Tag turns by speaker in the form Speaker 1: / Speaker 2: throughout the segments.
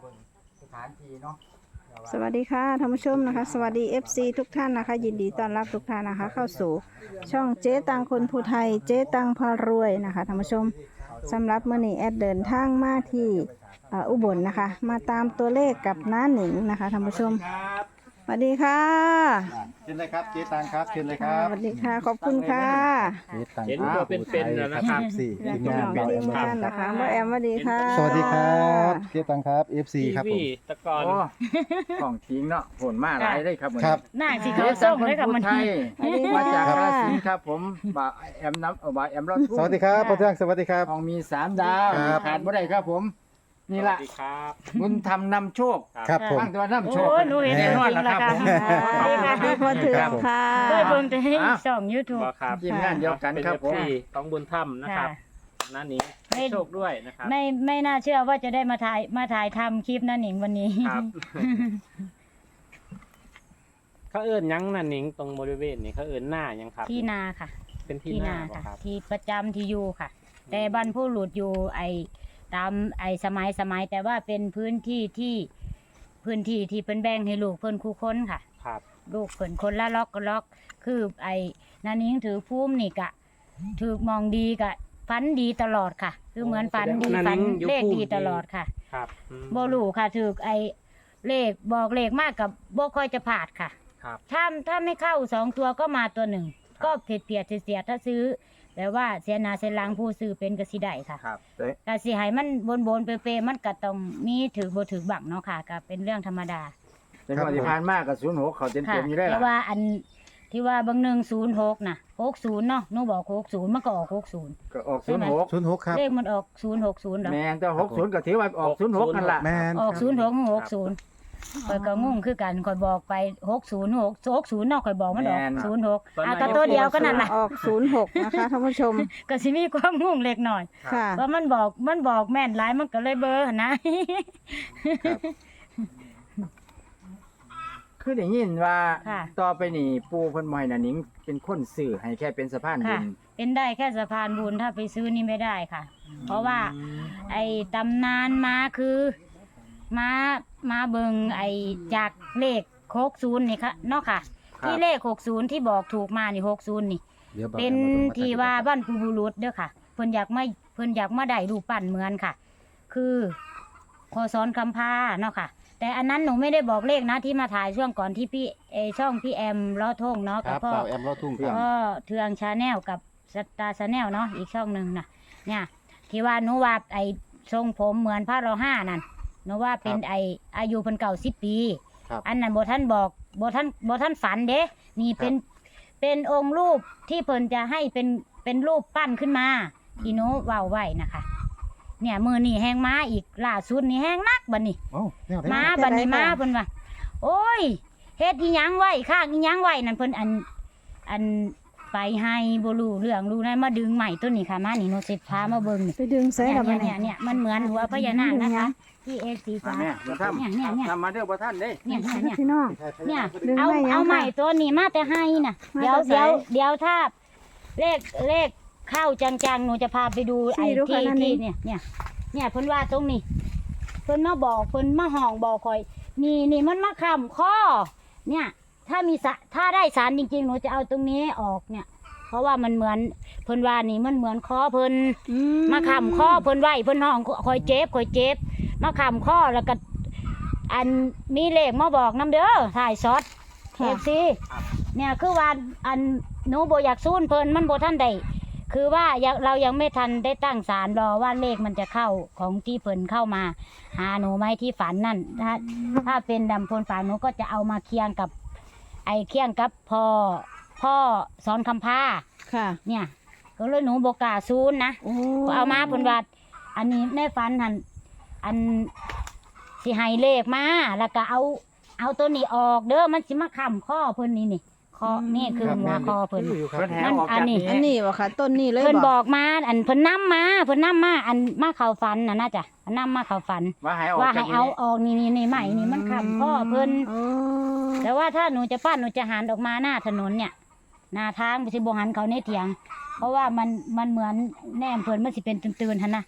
Speaker 1: เบิ่งสถานที่เนาะ
Speaker 2: สวัสดีค่ะท่านผู้ชมนะคะ สวัสดี FC ทุกท่านนะคะ ยินดีต้อนรับทุกท่านนะคะ เข้าสู่ช่องเจ๊ตังคนผู้ไทยเจ๊ตังพารวยนะคะท่านผู้ชมสำหรับมื่อนี้แอดเดินทางมาที่อุบลนะคะ มาตามตัวเลขกับน้าหนิงนะคะท่านผู้ชม สวัสดีค่ะ
Speaker 3: เชิญเลยครับเจ๊ตังครับเชิญเลยครับ
Speaker 2: สวัสดีค่ะ ขอบคุณค่ะ
Speaker 3: เจ๊ตัง
Speaker 4: เห็นตัวเป็นๆแล้วนะครับ
Speaker 3: สี่
Speaker 2: และ
Speaker 3: ทีม
Speaker 2: พี่
Speaker 3: งา
Speaker 2: น้
Speaker 3: น
Speaker 2: อง
Speaker 3: เรา
Speaker 2: ที
Speaker 3: เอ็
Speaker 2: ม
Speaker 3: ม
Speaker 2: งานนะคะบ่แอมสวัสดีค่ะ
Speaker 3: สวัสดีครับเจ๊ตังครับ FC ครับผม
Speaker 4: ทีวีแตะกอน
Speaker 1: โอ้ของทิ้งเนาะผลมาหลายได้ครับมื้อ
Speaker 3: ค
Speaker 1: นี้
Speaker 3: รับ
Speaker 5: หน้าสิ
Speaker 1: เจ๊
Speaker 5: เขา
Speaker 1: สั
Speaker 5: ส่
Speaker 1: ง
Speaker 5: ง
Speaker 1: คน
Speaker 5: เลยกับ
Speaker 1: พู
Speaker 5: มั
Speaker 1: ด
Speaker 5: น
Speaker 1: ไทย
Speaker 2: สวัสดี
Speaker 1: มาจาก
Speaker 2: ค่ะ
Speaker 1: ราศีครับผมบ่าวแอมน้ำเอ่อบ่าวแอมรอดทุ่ง
Speaker 3: สวัสดีครับพ่อเทืองสวัสดีครับ
Speaker 1: ของมีสามดาว
Speaker 3: ครับ
Speaker 1: ขาดบ่ได้ครับผม นี่ล่ะ
Speaker 4: สวัสดีครับ
Speaker 1: บุญธรรมนำโชค
Speaker 3: ครับผม
Speaker 1: ตั้งตัวนำโชค
Speaker 5: โอ้ยหนูเห็น
Speaker 1: แน่
Speaker 5: ตัวน
Speaker 1: อน
Speaker 5: จริง
Speaker 1: แล้ว
Speaker 5: แล้ว
Speaker 1: ครับ
Speaker 5: ค่ะ
Speaker 1: ผม
Speaker 2: สวัสดีค่ะพี่พอเถืองค่ะ
Speaker 5: เคยเบิ่งแต่ให้
Speaker 1: อะ
Speaker 5: ช่อง YouTube
Speaker 4: บอกครับ
Speaker 1: ทีมงานเดียวกัน
Speaker 4: เป็น
Speaker 1: ครับผม
Speaker 4: เอฟซีของบุญถ้ำนะครับนั่นนี้
Speaker 5: ไม่
Speaker 4: ให้โชคด้วยนะครับ
Speaker 5: ไม่ไม่น่าเชื่อว่าจะได้มาถ่ายมาถ่ายทำคลิปนั่นหนิงวันนี้
Speaker 4: ครับ เขาเอิ้นหยังนั่นหนิงตรงบริเวณนี้เขาเอิ้นหน้าหยังครับ
Speaker 5: ที่นาค่ะ
Speaker 4: เป็นที่
Speaker 5: ที่
Speaker 4: หน้า
Speaker 5: นา
Speaker 4: บ่
Speaker 5: ค่ะ
Speaker 4: ครับ
Speaker 5: ที่ประจำที่อยู่ค่ะ แต่บรรพบุรุษอยู่ไอ ตามไอสมัยสมัยแต่ว่าเป็นพื้นที่ที่พื้นที่ที่เพิ่นแบ่งให้ลูกเพิ่นคู่คนค่ะ
Speaker 4: ครับ
Speaker 5: ลูกเพิ่นคนละล็อกก็ล็อก คือไอ้นานิ้งถือภูมินี่กะถือมองดีกะฝันดีตลอดค่ะ คือเหมือนฝันดี
Speaker 4: นา
Speaker 5: ฝัน
Speaker 4: นิ้งอยู่
Speaker 5: เลข
Speaker 4: ภูมิ
Speaker 5: ดี
Speaker 4: ดี
Speaker 5: ตลอดค่ะ
Speaker 4: ครับอืม
Speaker 5: บ่รู้ค่ะถือไอ้เลขบอกเลขมากกับบ่ค่อยจะผาดค่ะ
Speaker 4: ครับ
Speaker 5: ถ้าถ้าไม่เข้าสองตัวก็มาตัวหนึ่ง ก็เพียดเพียดเสียดๆถ้าซื้อ แต่ว่าเสียหนาเสียหลังผู้ซื้อเป็นกสิได้ค่ะ
Speaker 1: ครับ
Speaker 5: กสิให้มันบนๆเปๆมันก็ต้องมีถือบ่ถือบังเนาะค่ะก็เป็นเรื่องธรรมดา
Speaker 1: แต่ก่อนที่ผ่านมากับ06เขาเต็
Speaker 5: ค่ะ
Speaker 1: มๆอยู่ได้
Speaker 5: แต่
Speaker 1: ล่ะ
Speaker 5: ว่าอันที่ว่าบางหนึ่งศูนย์หกน่ะหกศูนย์เนาะหนูบอกหกศูนย์มันก็ออกหกศูนย์
Speaker 1: ก็ออก
Speaker 5: ใช่ไหม
Speaker 1: 06
Speaker 3: ศูนย์หกครับ
Speaker 5: เลขมันออกศูนย์หกศูนย์เหรอ
Speaker 1: แม่นแต่60ก็ถือว่าออก06นั่นล่ะ
Speaker 3: แมน
Speaker 5: ออกศูนย์หกหกศูนย์ คอยก็งงคือกันคอยบอกไปหกศูนย์หกหกศูนย์เนาะคอยบอกมันออก
Speaker 1: แม่น
Speaker 5: ศูนย์หกอะก็ตัวเดียวก็นั่นแหละ
Speaker 2: ออก06นะคะท่านผู้ชม
Speaker 5: ก็สิมีความงงเล็กหน่อย
Speaker 2: ค่ะ
Speaker 5: ว่ามันบอกมันบอกแม่นหลายมันก็เลยเบอร์หั่นนะ
Speaker 1: คือได้ยินว่า
Speaker 5: ค่ะ
Speaker 1: ต่อไปนี่ปู่เพิ่นบ่ให้น่ะหนิงเป็นคนซื้อให้แค่เป็นสะพานบุ
Speaker 5: ค่ะ
Speaker 1: ญ
Speaker 5: เป็นได้แค่สะพานบุญถ้าไปซื้อนี่ไม่ได้ค่ะ เพราะว่าไอ้ตำนานมาคือ มามาเบิงไอ้จากเลขหกศูนย์นี่ค่ะเนาะค่ะ
Speaker 1: ครับ
Speaker 5: ที่เลขหกศูนย์ที่บอกถูกมานี่หกศูนย์นี่
Speaker 3: ดี๋ยวบอก
Speaker 5: เป็น
Speaker 3: แอมมาตรง
Speaker 5: ที่ว่าบ้านปูบุรุษเด้อค่ะ เพิ่นอยากมาเพิ่นอยากมาได้รูปปั้นเหมือนค่ะ คือพอซ้อนคำพาเนาะค่ะ แต่อันนั้นหนูไม่ได้บอกเลขนะที่มาถ่ายช่วงก่อนที่พี่เออช่องพี่แอมล้อทงเนาะ
Speaker 3: ค
Speaker 5: กับ
Speaker 3: รับ
Speaker 5: พ่อ
Speaker 3: เราแอมรอดทุ่งครับ
Speaker 5: ก็เทืองชาแนลกับสตาร์ชาแนลเนาะอีกช่องหนึ่งนะเนี่ยที่ว่าหนูว่าไอทรงผมเหมือนพระรอห้านั่น หนูว่าเป็นไออายุเพิ่นเก่าสิบปี
Speaker 3: ครับ
Speaker 5: อันนั้นบท่านบอกบท่านบท่านฝันเด้นี่เป็นเป็นองค์รูปที่เพิ่นจะให้เป็นเป็นรูปปั้นขึ้นมาที่หนูเว้าไว้นะคะ เนี่ยมือนี่แห้งม้าอีกล่าสุดนี่แห้งนักบัดนี้
Speaker 3: เอ้าแนวไหน
Speaker 5: มา
Speaker 3: ครับ
Speaker 5: บัดนี้
Speaker 2: จะได้
Speaker 5: มา
Speaker 2: ค่ะ
Speaker 5: เพิ่นว่าโอ้ยเฮ็ดอีหยังไว้ข้างอีหยังไว้นั่นเพิ่นอันอัน ไปให้บ่รู้เรื่องรู้นั้นมาดึงใหม่ต้นนี้ค่ะมานี่โนสิพามาเบิ่งนี่
Speaker 2: ไปดึงใส่
Speaker 5: เนี่ย
Speaker 2: ละมัน
Speaker 5: เนี่ยเนี่ยมันเหมือนหัวพญานาคนะคะที่เอสี
Speaker 1: อะ
Speaker 5: ฟ้า
Speaker 1: แม่บ่ทำ
Speaker 5: เนี่ยเนี่ยเนี่ย
Speaker 1: ทำมาเด้อบ่ทันเด้
Speaker 5: เนี่ยเนี่ยเนี่ย
Speaker 2: พี่น้อง
Speaker 5: เนี่ย
Speaker 2: ดึง
Speaker 5: เอา
Speaker 2: ไว้ยัง
Speaker 5: เอาใหม่
Speaker 2: ค่ะ
Speaker 5: ตัวนี้มาแต่ให้น่ะ
Speaker 2: มา
Speaker 5: เดี๋ยว
Speaker 2: แต่ไส
Speaker 5: เดี๋ยวเดี๋ยวถ้าเลขเลขเข้าจังๆหนูจะพาไปดู
Speaker 2: ชี้
Speaker 5: ไอ้
Speaker 2: ดู
Speaker 5: ที่
Speaker 2: ค่ะนั่นนี่
Speaker 5: ที่เนี่ยเนี่ยเนี่ยเพิ่นว่าตรงนี้เพิ่นมาบอกเพิ่นมาห้องบอกคอย นี่นี่มันมาค้ำข้อเนี่ย ถ้ามีสะถ้าได้สารจริงๆหนูจะเอาตรงนี้ออกเนี่ย เพราะว่ามันเหมือนเพิ่นว่านี่มันเหมือนคอเพิ่น
Speaker 2: อื
Speaker 5: มาค้ำข้อเพิ่นไหวเพิ่นห้องคอยเจ็บคอยเจ็บมาค้ำข้อแล้วก็อันมีเลขมาบอกน้ำเด้อถ่ายช็อตเอ
Speaker 2: ค่ะ
Speaker 5: ฟซีเนี่ยคือว่าอันหนูบ่อยากซูนเพิ่นมันบ่ทันได้คือว่ายังเรายังไม่ทันได้ตั้งศาลรอว่าเลขมันจะเข้าของที่เพิ่นเข้ามา หาหนูไหมที่ฝันนั่นถ้าถ้าเป็นดำพลฝันหนูก็จะเอามาเคียงกับ ไอ้เคียงกับพ่อพ่อสอนคำพา
Speaker 2: ค่ะ
Speaker 5: เนี่ย ก็เลยหนูบกล้าซูนนะ
Speaker 2: โอ้
Speaker 5: เอามาเพิ่นว่าอันนี้ในฝันหันอันสิให้เลขมาแล้วก็เอา เอาตัวนี้ออกเด้อมันสิมาค้ำข้อเพิ่นนี่นี่ คอนี่คือหัวคอเพิ่น
Speaker 3: อยู่ครับ
Speaker 1: เพิ่นแห
Speaker 5: นั่น
Speaker 1: ออก
Speaker 5: อั
Speaker 1: จานก
Speaker 5: นี้
Speaker 1: นี้
Speaker 2: อันนี้บ่ค่ะ ต้นนี้เลย
Speaker 5: เพิ่นบ
Speaker 2: บ่
Speaker 5: อกมา อันเพิ่นนํมาเพิ่นนํมา อันมาเข้าฝันน่ะนะจ๊ะนํมาเข้าฝัน
Speaker 1: ว่าให้ออก
Speaker 5: ว่า
Speaker 1: จา
Speaker 5: ให้
Speaker 1: ก
Speaker 5: เอา
Speaker 1: นี้
Speaker 5: ออกนี่นี่นี่ใหม่นี่มันค้ำข้อเพิ่น
Speaker 2: โอ้
Speaker 5: แต่ว่าถ้าหนูจะปั้นหนูจะหันออกมาหน้าถนนเนี่ย หน้าทางบ่สิบ่หันเขาในเถียง เพราะว่ามันมันเหมือนแนมเพิ่นมันสิเป็นตื่นๆหั่นนะ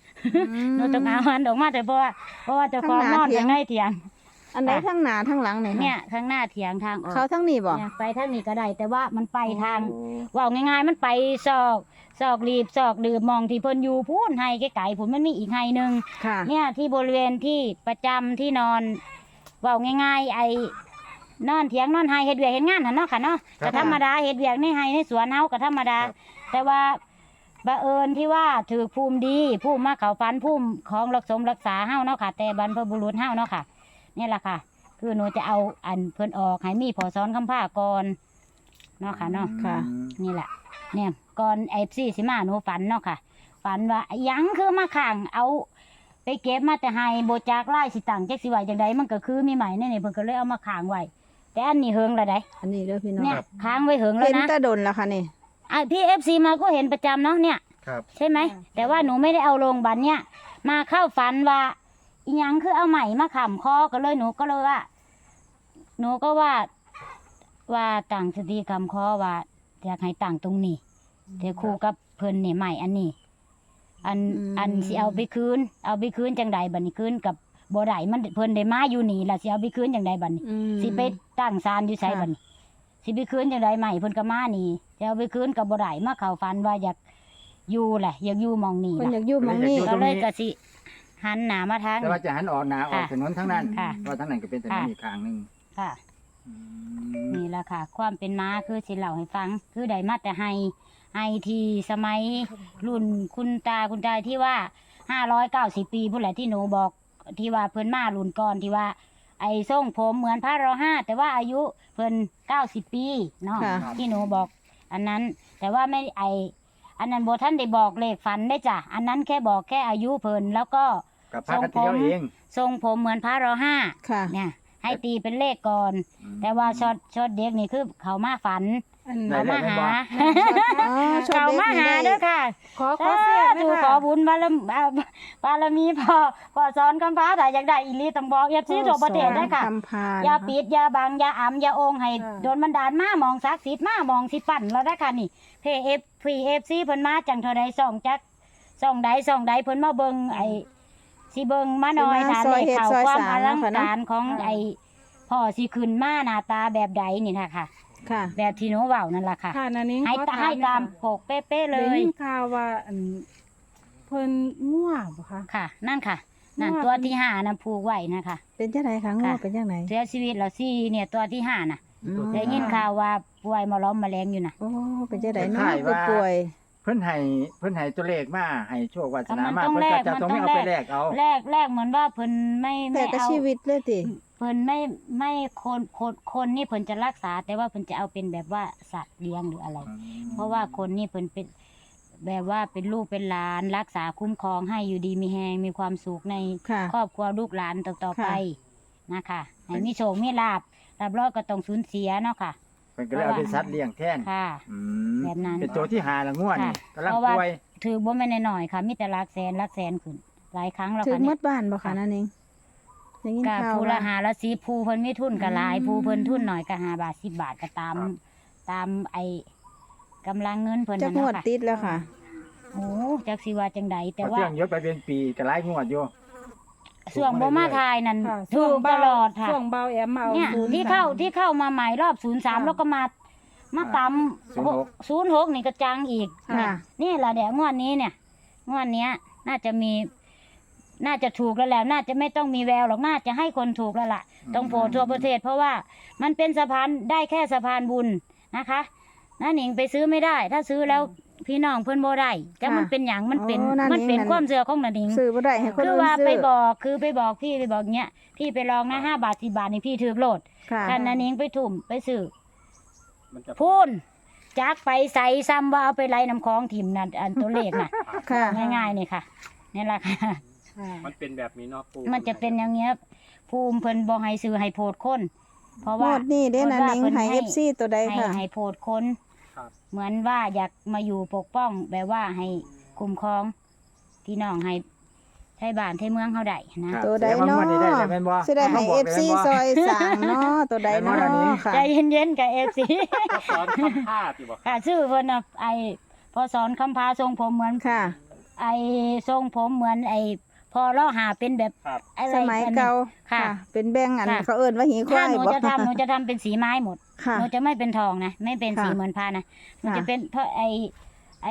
Speaker 5: หนูต้องเอามันออกมาแต่เพราะว่าเพราะว่าเจ้าของนอนอยู่ในเถียง
Speaker 2: อันไหนทั้งหน้าทั้งหลังเนี่ย
Speaker 5: เนี่ยข้างหน้าเถียงทางออก
Speaker 2: เขาทั้งนี้บ่
Speaker 5: เนี่ยไปทางนี้ก็ได้แต่ว่ามันไปทางว่าง่ายๆ มันไปซอกซอกรีบซอกดื่มมองที่เพิ่นอยู่พูนให้ไกลๆพุ่นมันมีอีกไห้หนึง
Speaker 2: ค่ะ
Speaker 5: เนี่ยที่บริเวณที่ประจำที่นอนเว่าง่ายๆ ไอ้นอนเถียงนอนไฮเฮ็ดเวียกเฮ็ดงานหั่นเนาะค่ะเนาะ
Speaker 1: ครับ
Speaker 5: ก็ธรรมดาเฮ็ดเวียกในไฮในสวนเฮาก็ธรรมดา แต่ว่าบังเอิญที่ว่าถือภูมิดีภูมิมาเขาฟันภูมิของรักสมรักษาเฮาเนาะค่ะ แต่บรรพบุรุษเฮาเนาะค่ะ นี่แหละค่ะ คือหนูจะเอาอันเพิ่นออกให้มีพอซ้อนคำผ้าก่อนเนาะค่ะเนาะ
Speaker 2: ค่ะ
Speaker 5: นี่แหละ เนี่ยก่อนไอ้ซี่สิมาหนูฝันเนาะค่ะ ฝันว่าหยังคือมาขังเอา ไปเก็บมาแต่ให้โบจากไล่สิตังจักสิไหวจังใดมันก็คือมีใหม่แนี่ๆเพิ่นก็เลยเอามาขังไว้แต่อันนี้เฮิงและได
Speaker 2: อันนี้เด้อพี่น้อง
Speaker 5: เนี่ยค้างไว้เฮิงแล้ว
Speaker 2: เห็น
Speaker 5: นะ
Speaker 2: แตะดนแล้วค่ะนี่
Speaker 5: ไอพี่เอฟซีมาก็เห็นประจำเนาะเนี่ย
Speaker 3: ครับ
Speaker 5: ใช่ไหมแต่ว่าหนูไม่ได้เอาลงบันเนี่ย มาเข้าฝันว่า อีหยังคือเอาใหม่มาขำคอก็เลยหนูก็เลยว่า หนูก็ว่า ว่าต่างสติคำคอว่าอยากให้ต่างตรงนี้เดี๋ยวครูกับเพิ่นเนี่ยใหม่อันนี้ อัน
Speaker 2: อืม
Speaker 5: อันสิเอาไปคืน เอาไปคืนจังใดบัดนี้คืนกับบ่ได้มันเพิ่นได้มาอยู่นี่ล่ะสิเอาไปคืนจังใดบัดนี้
Speaker 2: อืม
Speaker 5: สิไปตั้งศาลอยู่ไสบัดนี้สิไปคืนจังใดใหม่เพิ่นก็มานี่จะเอาไปคืนกับบ่ได้มาเข้าฝันว่าอยากอยู่แหละอยากอยู่หมองนี่
Speaker 2: เพิ่นอ
Speaker 5: ล่ะ
Speaker 2: ยากอยู่หมองนี้
Speaker 5: ก็เลยก็สิ หันหน้ามาทาง
Speaker 1: แต่ว่าจะหันออกหนาออก
Speaker 5: ค่ะ
Speaker 1: ถนนทั้งนั้น
Speaker 5: ค่ะ
Speaker 1: เพราะทั้งนั้นก็เป็นถนน
Speaker 5: ค่ะ
Speaker 1: อีกทางหนึง
Speaker 5: ค่ะ
Speaker 1: อืม
Speaker 5: นี่แหละค่ะ ความเป็นมาคือสิเล่าให้ฟัง คือได้มาแต่ให้ให้ที่สมัยรุ่นคุณตาคุณตาที่ว่าห้าร้อยเก้าสิบปีผู้นแหละที่หนูบอกที่ว่าเพิ่นมารุ่นก่อนที่ว่า ไอ้ทรงผมเหมือนพระรอห้าแต่ว่าอายุเพิ่นเก้าสิบปีเนาะ
Speaker 2: ค่ะ
Speaker 5: ที่หนูบอก อันนั้นแต่ว่าไม่ไอ อันนั้นโบท่านได้บอกเลขฝันได้จ้ะอันนั้นแค่บอกแค่อายุเพิ่นแล้วก็
Speaker 1: กับพระกติเอาเอง
Speaker 5: ทรงผมเหมือนพระรอห้า
Speaker 2: ค่ะ
Speaker 5: เนี่ยให้ตีเป็นเลขก่อน แต่ว่าช็อตช็อตเด็กนี่คือเขามาฝัน
Speaker 2: อัน
Speaker 1: ได้
Speaker 5: เขามาหา
Speaker 2: อ๋อชอบ
Speaker 5: เขา
Speaker 2: ด็ก
Speaker 5: มา
Speaker 2: นี่
Speaker 5: หา
Speaker 2: ได้
Speaker 5: เด้อค่ะ
Speaker 2: ขอขอเสียนะ
Speaker 5: ดูขอ
Speaker 2: คะ
Speaker 5: บุญบารมีอ่าบารมีพอพอสอนคำพาถ้าอยากได้อีหลีต้องบอกอย่าซื้อทั่วประเทศได้อค่ะ
Speaker 2: คำพา
Speaker 5: อย่าปิดอย่าบังอย่าอำอย่าโองให้
Speaker 2: ค่ะ
Speaker 5: โดนบันดาลมามองศักดิ์สิทธิ์มามองสิปั่นแล้วได้อค่ะนี่เพเอฟ พีเอฟซีเพิ่นมาจังเท่าใดส่องจักส่องใดส่องใดเพิ่นมาเบิ่งไอ้สิเบิ่งมาหน่อย
Speaker 2: สิมา
Speaker 5: ฐาน
Speaker 2: ซอ
Speaker 5: เลยข
Speaker 2: เฮ็ด
Speaker 5: ข่าว
Speaker 2: ซอย
Speaker 5: ความ
Speaker 2: สา
Speaker 5: อ
Speaker 2: ร
Speaker 5: ลัง
Speaker 2: เนาะค่ะเนาะ
Speaker 5: การของ
Speaker 2: ค่ะ
Speaker 5: ไอ้พ่อสิขึ้นมาหน้าตาแบบใดนี่นะค่ะ
Speaker 2: ค่ะ
Speaker 5: แบบที่หนูเว้านั่นล่ะค่ะ
Speaker 6: ค่ะนันนี้
Speaker 5: ให้ตาให้ตามปกเป๊ะๆเล
Speaker 6: เลย
Speaker 5: ย
Speaker 6: ยินข่าวว่าอันเพิ่นง่วบ่คะ
Speaker 5: ค่ะ นั่นค่ะ นั่น
Speaker 6: ว่า
Speaker 5: ตัวที่ห้านะผูกไว้นะคะ
Speaker 2: เป็นจังไดคะงู
Speaker 5: ค่ะ
Speaker 2: เป็นจังได
Speaker 5: เสียชีวิตแล้วสี่เนี่ยตัวที่ห้าน่ะ
Speaker 2: อืม
Speaker 5: ได้ยินข่าวว่าป่วยมาล้อมมาแรงอยู่น่ะ
Speaker 2: โอ้เป็นจังไดเนาะ
Speaker 1: คล้ายๆ
Speaker 2: คือ
Speaker 1: ว่า
Speaker 2: ป่วย
Speaker 1: เพิ่นให้เพิ่นให้ตัวเลขมาให้โชควาสนา
Speaker 5: มัน
Speaker 1: มา
Speaker 5: ต้อง
Speaker 1: เพิ่น
Speaker 5: แล
Speaker 1: ก็
Speaker 5: ก
Speaker 1: จะ
Speaker 5: มัน
Speaker 1: ต้อง
Speaker 5: ต้อง
Speaker 1: ไม่เอาไป
Speaker 5: แล
Speaker 1: แล
Speaker 5: ก
Speaker 1: กเอา
Speaker 5: แรกแรกเหมือนว่าเพิ่นไม่
Speaker 2: แต่
Speaker 5: ไม่
Speaker 2: ก็
Speaker 5: เอา
Speaker 2: ชีวิตเลยติ
Speaker 5: เพิ่นไม่ไม่คนคนคนนี่เพิ่นจะรักษา แต่ว่าเพิ่นจะเอาเป็นแบบว่าสัตว์เลี้ยงหรืออะไร เพราะว่าคนนี่เพิ่นเป็นแบบว่าเป็นลูกเป็นหลาน รักษาคุ้มครองให้อยู่ดีมีแฮงมีความสุขใน
Speaker 2: ค่ะ
Speaker 5: ครอบครัวลูกหลานต่อๆ
Speaker 2: ค่ะ
Speaker 5: ไปนะคะให้มีโชคมีลาบ รับรองก็ต้องสูญเสียเนาะค่ะ
Speaker 1: เพิ่นก็เลยเอาเป็นสัตว์เลี้ยงแทน
Speaker 5: ค่ะ
Speaker 1: อืม
Speaker 5: แบบนั้น
Speaker 1: เป็นตัวที่หาละง่วนนี่
Speaker 5: ค่ะ
Speaker 1: กำลัง
Speaker 5: เพราะว่า
Speaker 1: ป่วย
Speaker 5: ถือบ่แม่นน้อยๆค่ะมีแต่หลักแสนหลักแสนขึ้น หลายครั้งแล้ว
Speaker 2: ถึง
Speaker 5: ค่ะ
Speaker 2: หม
Speaker 5: เนี่ย
Speaker 2: ดบ้านบ่คะนั่นเองได้ยิน
Speaker 5: ก็
Speaker 2: ข่าว
Speaker 5: ผู้ละ
Speaker 2: ว่า
Speaker 5: หาละสีผู้เพิ่นมีทุนก็หลาย
Speaker 2: อืม
Speaker 5: ผู้เพิ่นทุนหน่อยก็ห้าบาทสิบบาทก็ตาม ตามไอ้กำลังเงินเพิ่น
Speaker 2: จัก
Speaker 5: นั่น
Speaker 2: งวด
Speaker 5: เนาะค่ะ
Speaker 2: ติดแล้วค่ะ
Speaker 5: โอ้จักสิว่าจังใดแต่
Speaker 1: เอา
Speaker 5: ว่า
Speaker 1: เครื่องยศไปเป็นปีก็หลายงวดอยู่
Speaker 5: ส่วงบ่มาทายนั่น
Speaker 6: ค่ะ
Speaker 5: ถูกตลอดค่ะ
Speaker 6: ช่วงเบาแอมมาเอา
Speaker 5: เนี่ย
Speaker 6: ศูย์
Speaker 5: ที่
Speaker 6: สม
Speaker 5: เข้าที่เข้ามาใหม่รอบศูนย์สาม
Speaker 6: ค่ะ
Speaker 5: แล้วก็มามาตำศูนย์หกนี่ก็จังอีก
Speaker 2: ค่ะ
Speaker 5: นี่แหละเดี๋ยวงวดนี้เนี่ยงวดเนี้ย น่าจะมี น่าจะถูกแล้วแหละน่าจะไม่ต้องมีแววหรอกน่าจะให้คนถูกแล้วล่ะต้องโผล่ทั่วประเทศ เพราะว่ามันเป็นสะพานได้แค่สะพานบุญนะคะนั่นหนิงไปซื้อไม่ได้ ถ้าซื้อแล้ว พี่น้องเพิ่นบ่ได้แต่มันเป็นอย่างมันเป็น
Speaker 2: โอ้นั่น
Speaker 5: มันเป็น
Speaker 2: เองนั่น
Speaker 5: ความเชื่อของนันหนิง
Speaker 2: ซื้อบ่ได้ให้คน
Speaker 5: คือ
Speaker 2: อื่น
Speaker 5: ว่า
Speaker 2: ซื้
Speaker 5: ไป
Speaker 2: อ
Speaker 5: บอกคือไปบอกพี่ไปบอกเนี้ยพี่ไปลองนะห้าบาทสิบาทนี่พี่ถือโหลด
Speaker 2: ค่ะ
Speaker 5: ท่านนันหนิงไปทุ่มไปซื้อ
Speaker 4: มันจะ
Speaker 5: พูนจักไปใส่ซ้ำว่าเอาไปไล่น้ำคลองถิ่มนั่นอันตัวเลขน่ะ
Speaker 2: ค่ะ
Speaker 5: ง่ายๆนี่ค่ะนี่แหละค่ะ
Speaker 6: ค่ะ
Speaker 4: มันเป็นแบบนี้เนาะปู
Speaker 5: มันจะเป็นอย่างเงี้ยภูมิเพิ่นบ่ให้ซื้อให้โพดคน เพราะ
Speaker 2: ง
Speaker 5: ว่าว
Speaker 2: ดนี้เด้นั่นเอง
Speaker 5: เพิ่น
Speaker 2: ให้
Speaker 5: ให้
Speaker 2: FC ตัวใด
Speaker 5: ให้
Speaker 2: ค่ะ
Speaker 5: ให้โพดคน
Speaker 4: ครับ
Speaker 5: เหมือนว่าอยากมาอยู่ปกป้องแบบว่าให้คุ้มครองพี่น้องให้ไทยบ้านไทยเมืองเฮาได้นะ
Speaker 1: ครับ
Speaker 2: ตัวใด
Speaker 1: แสงว่
Speaker 2: เนาะ
Speaker 1: งวดนี้ได้แล้วแม่นบ่
Speaker 2: สิได้ให้
Speaker 1: บอก
Speaker 2: FC
Speaker 1: แม่นบ่
Speaker 2: ซอยสางเนาะตัวใดเนา
Speaker 1: แม่นบ่ล่ะนี่ะ
Speaker 2: ค่ะ
Speaker 5: ใจเย็นๆกับ FC
Speaker 4: สอนคำพาดอยู่บ่
Speaker 5: ค่ะชื่อเพิ่นน่ะไอพอสอนคำพาทรงผมเหมือน
Speaker 2: ค่ะ
Speaker 5: ไอทรงผมเหมือนไอ พอเลาะหาเป็นแบบ
Speaker 4: ครับ
Speaker 5: อะไร
Speaker 2: สมัยเก่า
Speaker 5: ค่ะ
Speaker 2: เป็นแบงค์อัน
Speaker 5: ค่ะ
Speaker 2: เขาเอิ้นว่าหีควา
Speaker 5: ถ้ายหนู
Speaker 2: บ่
Speaker 5: จะทำหนูจะทำเป็นสีไม้หมด
Speaker 2: ค่ะ
Speaker 5: หนูจะไม่เป็นทองนะ ไม่เป็น
Speaker 2: ค่ะ
Speaker 5: สีเหมือนผ้านะหนู
Speaker 2: ค่ะ
Speaker 5: จะเป็นเพราะไอไอ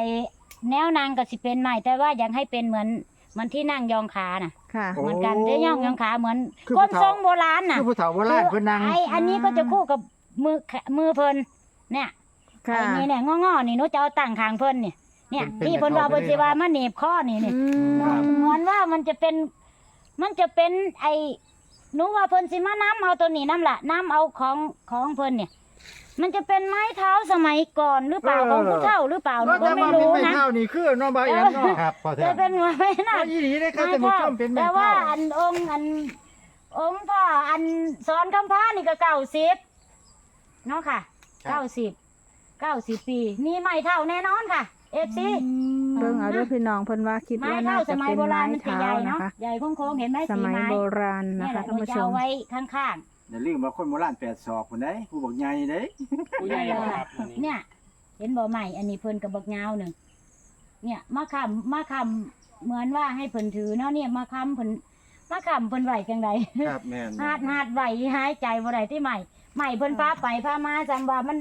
Speaker 5: แนวนางก็สิเป็นใหม่ แต่ว่าอยากให้เป็นเหมือนเหมือนที่นั่งยองขาน่ะ
Speaker 2: ค่ะ
Speaker 1: โอ้
Speaker 5: เหมือนกันได้ย่องยองขาเหมือน
Speaker 1: คือ
Speaker 5: ก้น
Speaker 1: ผู้
Speaker 5: ท
Speaker 1: เฒ่า
Speaker 5: รงโบราณน่ะ
Speaker 1: คือผู้เฒ่าโบราณเพิ่นนั่ง
Speaker 5: ไออันนี้ก็จะคู่กับมือแขมือเพิ่นเนี่ย
Speaker 2: ค่ะ
Speaker 5: ไอ้นี่เนี่ยงอๆนี่หนูจะเอาตั้งคางเพิ่นเนี่ย เนี่ย
Speaker 3: เป็น
Speaker 5: ที่เพิ่นว่า
Speaker 3: เป็น
Speaker 5: เพิ่นสิว่ามาหนีบข้อนี่นี่
Speaker 2: อืม
Speaker 5: เหมือนว่ามันจะเป็น มันจะเป็นไอ้หนูว่าเพิ่นสิมาน้ำเอาตัวนี้น้ำละน้ำเอาของของเพิ่นเนี่ย มันจะเป็นไม้เท้าสมัยก่อนหรือเปล่า
Speaker 1: เออ
Speaker 5: ของผู้เฒ่าหรือเปล่าหนู
Speaker 1: ว่า
Speaker 5: ก็
Speaker 1: แต่
Speaker 5: ไม่
Speaker 1: ว่า
Speaker 5: รู้
Speaker 1: ไม่
Speaker 5: นะ
Speaker 1: เท่านี่คือน้องบ่าวแอมเนาะ
Speaker 3: ครับพอแท้
Speaker 5: จะเป็นไม้น่ะ
Speaker 1: ว่า อีหลีเด้ครับ
Speaker 5: ไม้
Speaker 1: ท่านผู้
Speaker 5: เท้า
Speaker 1: ชมเป็นแม่
Speaker 5: แต่ว่า
Speaker 1: เฒ่า
Speaker 5: อันองค์อัน องค์พ่ออันสอนคำพานี่ก็เก้าสิบเนาะค่ะเก้าสิบเก้าสิบปีนี่ไม้เท่าแน่นอนค่ะเอฟซี
Speaker 2: เบิ่งเอาเด้วยพี่น้องเพิ่นว่าคิด
Speaker 5: ไม้
Speaker 2: ว่า
Speaker 5: เท่า
Speaker 2: น่า
Speaker 5: ส
Speaker 2: จะ
Speaker 5: มัย
Speaker 2: เป็น
Speaker 5: โบรา
Speaker 2: ไม้
Speaker 5: ณมันจะ
Speaker 2: เท้า
Speaker 5: ใหญ่
Speaker 2: นะ
Speaker 5: เนาะ
Speaker 2: คะ
Speaker 5: ใหญ่โค้งๆเห็นไหม
Speaker 2: ส
Speaker 5: สี
Speaker 2: มัย
Speaker 5: ไม้
Speaker 2: โบราณนะ
Speaker 5: เนี่ยแห
Speaker 2: คะ
Speaker 5: ละ
Speaker 2: ท่าน
Speaker 5: เรา
Speaker 2: ผู้
Speaker 5: จะ
Speaker 2: ช
Speaker 5: เอา
Speaker 2: ม
Speaker 5: ไว้ข้าง
Speaker 1: อย่าลืมว่าคนโบราณ8ศอกพุ่นเด้ผู้บอกใหญ่เด้
Speaker 4: ผู้ใหญ่บ่ครับอัน
Speaker 5: ๆ
Speaker 4: นี้
Speaker 5: เนี่ยเห็นบ่ใหม่อันนี้เพิ่นกับบักยาวหนึ่งเนี่ยมาคำมาคำเหมือนว่าให้เพิ่นถือเนาะเนี่ยมาคำเพิ่นมาคำเพิ่นไหวจังใด
Speaker 3: ครับแม่น
Speaker 5: หาดหาดไหวหายใจบ่ได้ที่ใหม่ใหม่เพิ่นพาไปพามาจำว่ามัน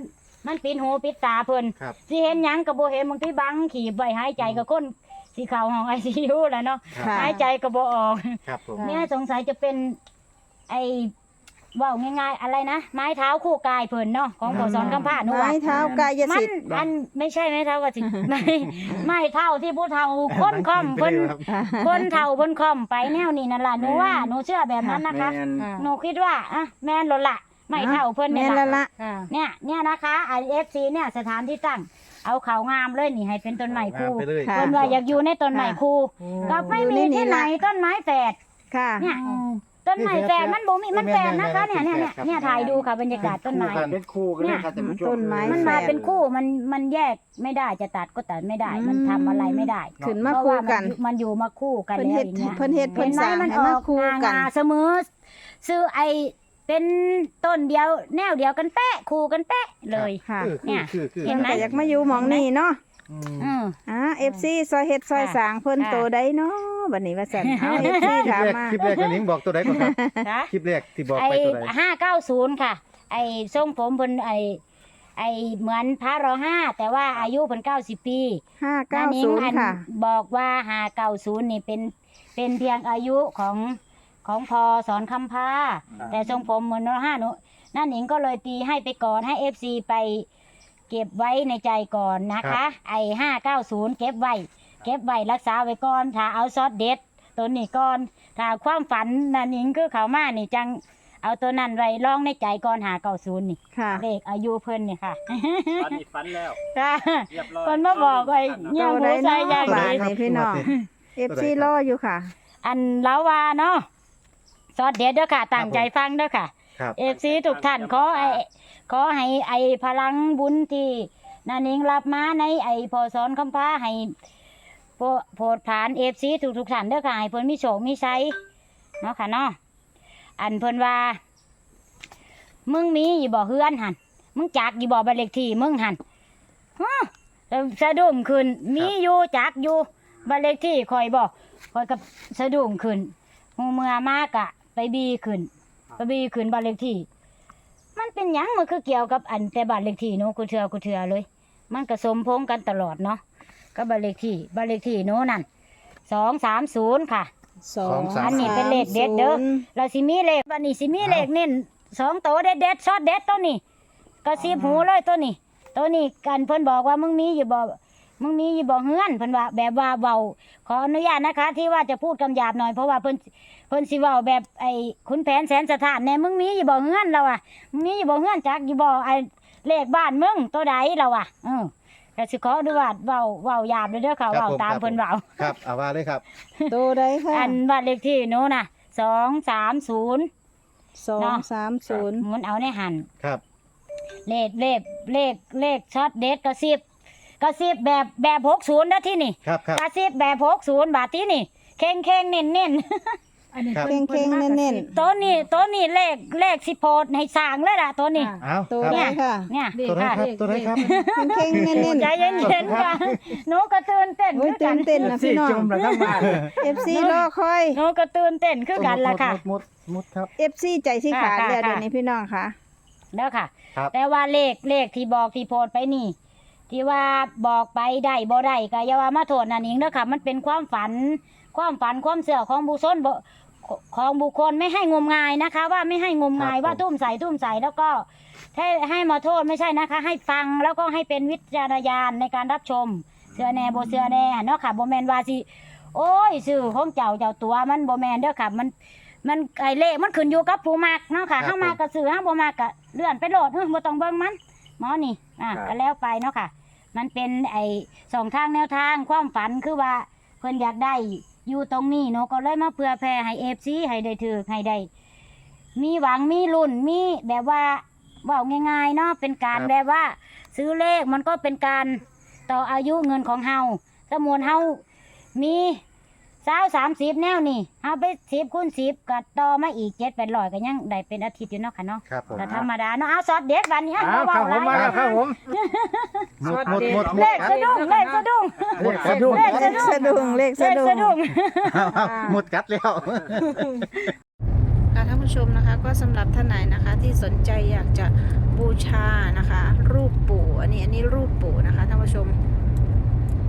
Speaker 5: มันปิดหูปิดตาเพิ่น
Speaker 3: ครับ
Speaker 5: สิเห็นหยังก็บ่เห็นบางทีบังขีบไว้หายใจก็คนสิเข้าห้อง ICU แล้วเนาะ
Speaker 2: ค่ะ
Speaker 5: หายใจก็บ่ออก
Speaker 3: ครับผม
Speaker 5: เนี่ยสงสัยจะเป็น ไอ้เว่าง่ายๆอะไรนะไม้เท้าคู่กายเพิ่นเนาะของผู้สอนคำพาหนู
Speaker 2: ไม้
Speaker 5: ว่า
Speaker 2: เท้ากาย
Speaker 5: มั
Speaker 2: สิ
Speaker 5: น
Speaker 2: ทธิ์
Speaker 5: อันไม่ใช่ไม้เท้าก็สิ ไม่ไม่เท่าที่ผู้เฒ่าคนค่อม
Speaker 3: ไป
Speaker 5: เพิ่น
Speaker 3: เลยครับ
Speaker 5: คนเฒ่าเพิ่นค่อมไปแนวนี้นั่นล่ะหนูว่าหนูเชื่อแบบนั้นนะคะ
Speaker 1: แม่น
Speaker 5: หนูคิดว่าอะแม่นหล่นละ ไม่เท่าเพิ่น
Speaker 2: แม่
Speaker 5: เนี่ย
Speaker 2: นแล้ว
Speaker 5: ล่ะ
Speaker 2: ละ
Speaker 5: เนี่ยเนี่ยนะคะไอเอฟซีเนี่ยสถานที่ตั้ง เอาเขางามเลยนี่ให้เป็นต้นไม้คู่
Speaker 3: ไปเลย
Speaker 2: ค่ะ
Speaker 5: เพิ่นว่าอยากอยู่ในต้นไม้คู่ก็ไม่มีที่ไหนต้นไม้แฝด
Speaker 2: ค่ะ
Speaker 5: เนี่ยต้นไม้แฝดมันบ่มีมันแฝดนะคะเนี่ยเนี่ยเนี่ยเนี่ยถ่ายดูค่ะบรรยากาศต้นไม้
Speaker 1: เป็นคู่กันเลยครับท่านผู้ชม
Speaker 2: ต้นไม้
Speaker 5: มันมาเป็นคู่มันมันแยกไม่ได้จะตัดก็ตัดไม่ได้มันทำอะไรไม่ได้
Speaker 2: ขึ้นมา
Speaker 5: เพราะ
Speaker 2: คู่
Speaker 5: ว่า
Speaker 2: กั
Speaker 5: มันนมันอยู่มาคู่กัน
Speaker 2: เพิ่น
Speaker 5: แล้ว
Speaker 2: เฮ็ด
Speaker 5: อย่างเงี้ย
Speaker 2: เพิ่นเฮ็ดเพิ่น
Speaker 5: เห็นไหม
Speaker 2: สร้าง
Speaker 5: มัน
Speaker 2: ให้
Speaker 5: อ
Speaker 2: มา
Speaker 5: อก
Speaker 2: คู่
Speaker 5: งา
Speaker 2: กัน
Speaker 5: งาเสมอซื้อไอ เป็นต้นเดียวแนวเดียวกันเป๊ะคู่กันเป๊ะเลย
Speaker 2: ค่ะ
Speaker 3: คือ
Speaker 5: เนี่ย
Speaker 3: คือคือ
Speaker 5: เห็
Speaker 2: เพิ่
Speaker 5: น
Speaker 2: น
Speaker 5: ไหม
Speaker 2: ก็อยากมาอยู่หมองนี้เนาะ
Speaker 3: อืม
Speaker 5: อืม
Speaker 2: อ่า FC ซอยเฮ็ดซอยสร้างเพิ่น
Speaker 5: ค่ะ
Speaker 2: โตได้เนาะบัดนี้ว่าซั่นเอา FC
Speaker 3: คลิป
Speaker 2: ถาม
Speaker 3: แรก
Speaker 2: มา
Speaker 3: คลิปแรกกันนิ้งบอกตัวใดก่อนครับ
Speaker 5: นะ
Speaker 3: คลิปแรกที่บอก
Speaker 5: ไอ
Speaker 3: ไปตัวใด
Speaker 5: ห้าเก้าศูนย์ค่ะ ไอทรงผมเพิ่นไอไอเหมือนพระรอห้าแต่ว่าอายุเพิ่นเก้าสิบปีน้านิ้งอัน
Speaker 2: 590ค่ะ
Speaker 5: บอกว่าหาเก่าศูนย์นี่เป็นเป็นเพียงอายุของ ของพอสอนคำพาแต่ทรงผมเหมือนนห้าหนุน้าหนิงก็เลยตีให้ไปก่อนให้เอฟซีไปเก็บไว้ในใจก่อนนะคะ ไอห้าเก้าศูนย์เก็บไว้ เก็บไว้รักษาไว้ก่อนถ้าเอาซอสเด็ดตัวนี้ก่อนถ้าความฝันน้าหนิงคือเขามานี่จังเอาตัวนั้นไว้ลองในใจก่อนหาเก้าศูนย์นี่
Speaker 2: ค่ะ
Speaker 5: เลขอายุเพิ่นนี่ค่ะ
Speaker 4: ฟันนี่ฟันแล้ว
Speaker 5: ค่ะ
Speaker 4: เรียบร้อย
Speaker 5: เพิ่นมาบอกไว้
Speaker 2: โต
Speaker 5: เงี้ยหั
Speaker 2: ได้
Speaker 5: วใจ
Speaker 2: เนาะ
Speaker 5: ใหญ่
Speaker 2: บาดนี้พี่น้อง FC รออยู่ค่ะ
Speaker 5: อันเล้าว่าเนาะ สอดเด็ดเด้อค่ะตั้งใจฟังเด้อค่ะ
Speaker 3: ครับ
Speaker 5: เอฟซีทุกท่านขอไอขอให้ไอพลังบุญที่นานิงรับมาในไอพอสอนคำพาให้โปรโปรดผ่านเอฟซีทุกทุกๆท่านเด้อค่ะให้เพิ่นมีโชคมีชัยเนาะค่ะเนาะอันเพิ่นว่า มึงมีอยู่บ่เฮือนหันมึงจักอยู่บ่บ้านเลขที่มึงหันฮะแล้วสะดุ้งขึ้น มีอยู่จักอยู่บ้านเลขที่คอยบอกคอยกับสะดุ้งขึ้นหูเมื่อมากะ ไปบีขึ้นไปบีขึ้นบ้านเลขที่ มันเป็นหยังมันคือเกี่ยวกับอันแต่บ้านเลขที่โน้กูเถื่อกูเถื่อเลย มันก็สมพงษ์กันตลอดเนาะก็บ้านเลขที่บ้านเลขที่โน้นั่นสองสามศูนย์ค่ะ
Speaker 2: สอง
Speaker 3: สาม
Speaker 5: อันนี้เป็นเลขเด็ดเด้อ เราสิมีเลขวันนี้สิมีเลขเน้นสองตัวเด็ดเด็ดๆช็อตเด็ดตัวนี้กระซิบหูเลยตัวนี้ ตัวนี้กันเพิ่นบอกว่ามึงมีอยู่บ่ มึงมีอยู่บ่เฮือนเพิ่นว่าแบบว่าเบาขออนุญาตนะคะ ที่ว่าจะพูดคำหยาบหน่อยเพราะว่าเพิ่นเพิ่นสิเว้าแบบไอ้ขุนแผนแสนสถานแน่มึงมีอยู่บ่เฮือนเราอะมึงมีอยู่บ่เฮือนจักอยู่บ่ไอ้เลขบ้านมึงตัวใดเราอะเออก็สิขออนุญาตเว้าเว้าหยาบเลยเด้อค่ะ
Speaker 3: ครับ
Speaker 5: เว้า
Speaker 3: ผม
Speaker 5: ตาม
Speaker 3: ครับ
Speaker 5: เพิ่น
Speaker 3: ผม
Speaker 5: เว้า
Speaker 3: ครับเอาว่าเลยครับ
Speaker 2: โตได้ค่ะ
Speaker 5: อันบ้านเลขที่หนูน่ะสองสามศูนย์
Speaker 2: สองสามศูนย์
Speaker 5: มันเอาในหัน
Speaker 3: ครับ
Speaker 5: เลขเลขเลขเลขช็อตเด็ดกระซิบ กระซิบแบบแบบหกศูนย์นะที่นี่
Speaker 3: ครับครับ
Speaker 5: กระซิบแบบหกศูนย์บาทที่นี่เข่งเข่งเน้นเน้น
Speaker 6: อันนี้
Speaker 3: ครับ
Speaker 6: พิ่
Speaker 7: เข่งๆ
Speaker 6: พิ่มากระ
Speaker 7: เน้น
Speaker 6: ซิบ
Speaker 5: ๆตัวนี้ตัวนี้เลขเลขสิโพดให้สร้างเลยล่ะตัวนี้
Speaker 6: อ่า
Speaker 3: เอา
Speaker 7: ตัว
Speaker 3: ครับ
Speaker 7: ใดค่ะ
Speaker 5: เนี่ย
Speaker 6: เด็ก
Speaker 3: ตัวไหนครับ
Speaker 6: เด็ก
Speaker 3: ตัวไหนครับ
Speaker 7: เข่งๆเน้น
Speaker 5: ใจเย็นๆค่ะหนูก็ตื่นเต้น
Speaker 7: ๆโอ้ย
Speaker 5: คือ
Speaker 7: ตื่
Speaker 5: กัน
Speaker 7: นเต้นนะ
Speaker 1: สี่
Speaker 7: พี่น้อ
Speaker 1: จ
Speaker 7: ง
Speaker 1: มแล้วทั้งบ้าน
Speaker 7: FC รอคอย
Speaker 5: หนูก็ตื่นเต้นคือกันล่ะค่ะ
Speaker 3: มุดมุดครับ
Speaker 7: FC ใจสิขาด
Speaker 5: ค่ะ
Speaker 7: แล้ว
Speaker 5: ค่ะ
Speaker 7: เดี๋ยวนี้พี่น้องค่ะ
Speaker 5: เด้อค่ะ
Speaker 3: ครับ
Speaker 5: แต่ว่าเลขเลขที่บอกที่โพดไปนี่ ที่ว่าบอกไปได้บ่ได้ก็อย่าว่ามาโทษนั่นเองเด้อค่ะมันเป็นความฝัน ความฝันความเสื่อของบุคคลบ่ของบุคคลไม่ให้งมงายนะคะ ว่าไม่ให้งมงาย
Speaker 3: ครับ
Speaker 5: ว่าทุ่มใส่ทุ่มใส่แล้วก็ให้ให้มาโทษไม่ใช่นะคะ ให้ฟังแล้วก็ให้เป็นวิจารณญาณในการรับชมเสือแหน่บ่เสือแหน่เนาะค่ะบ่แม่นว่าสิโอ้ยสื่อของเจ้าเจ้าตัวมันบ่แม่นเด้อค่ะมันมันไอ้เลขมันขึ้นอยู่กับผู้มักเนาะค่ะ
Speaker 3: ครับ
Speaker 5: เฮามาก็ซื้อเฮาบ่มักก็เลื่อนไปโหลดเฮ้ยบ่ต้องเบิ่งมัน หมอนี่อะ
Speaker 1: ครับ
Speaker 5: ก็แล้วไปเนาะค่ะ มันเป็นไอ้สองทางแนวทางความฝันคือว่าเพิ่นอยากได้อยู่ตรงนี้เนาะก็เลยมาเพื่อแผ่ให้ FC ให้ได้ถือให้ได้ มีหวังมีลุ้นมีแบบว่าเว่าง่ายๆเนาะเป็นการ
Speaker 3: ครับ
Speaker 5: แบบว่า ซื้อเลขมันก็เป็นการต่ออายุเงินของเฮาสมมุนเฮามี สาวสามสิบแนวนี่เฮาไปสิบคูณสิบก็ต่อมาอีกเจ็ดแปดร้อยก็ยังได้เป็นอาทิตย์อยู่เนาะค่ะเนาะ
Speaker 3: ครับผม
Speaker 5: แต่ธรรมดาเนาะเอาซอสเด็ดวันนี้
Speaker 1: อ้าวครับผมมาแล้วครับผม
Speaker 3: มุดมุดมุด
Speaker 5: เลขสะดุ้งเลขสะดุ้ง
Speaker 1: เลขสะดุ้ง
Speaker 5: เลขสะ
Speaker 7: สะดุ้งเลข
Speaker 5: เล
Speaker 7: สะ
Speaker 5: ข
Speaker 7: ดุ้
Speaker 5: สะ
Speaker 7: ง
Speaker 5: ดุ้ง
Speaker 3: เอาเอามุดกัดแล้ว
Speaker 7: ค่ะท่านผู้ชมนะคะก็สำหรับท่านไหนนะคะที่สนใจอยากจะบูชานะคะ รูปปู่อันนี้อันนี้รูปปู่นะคะท่านผู้ชม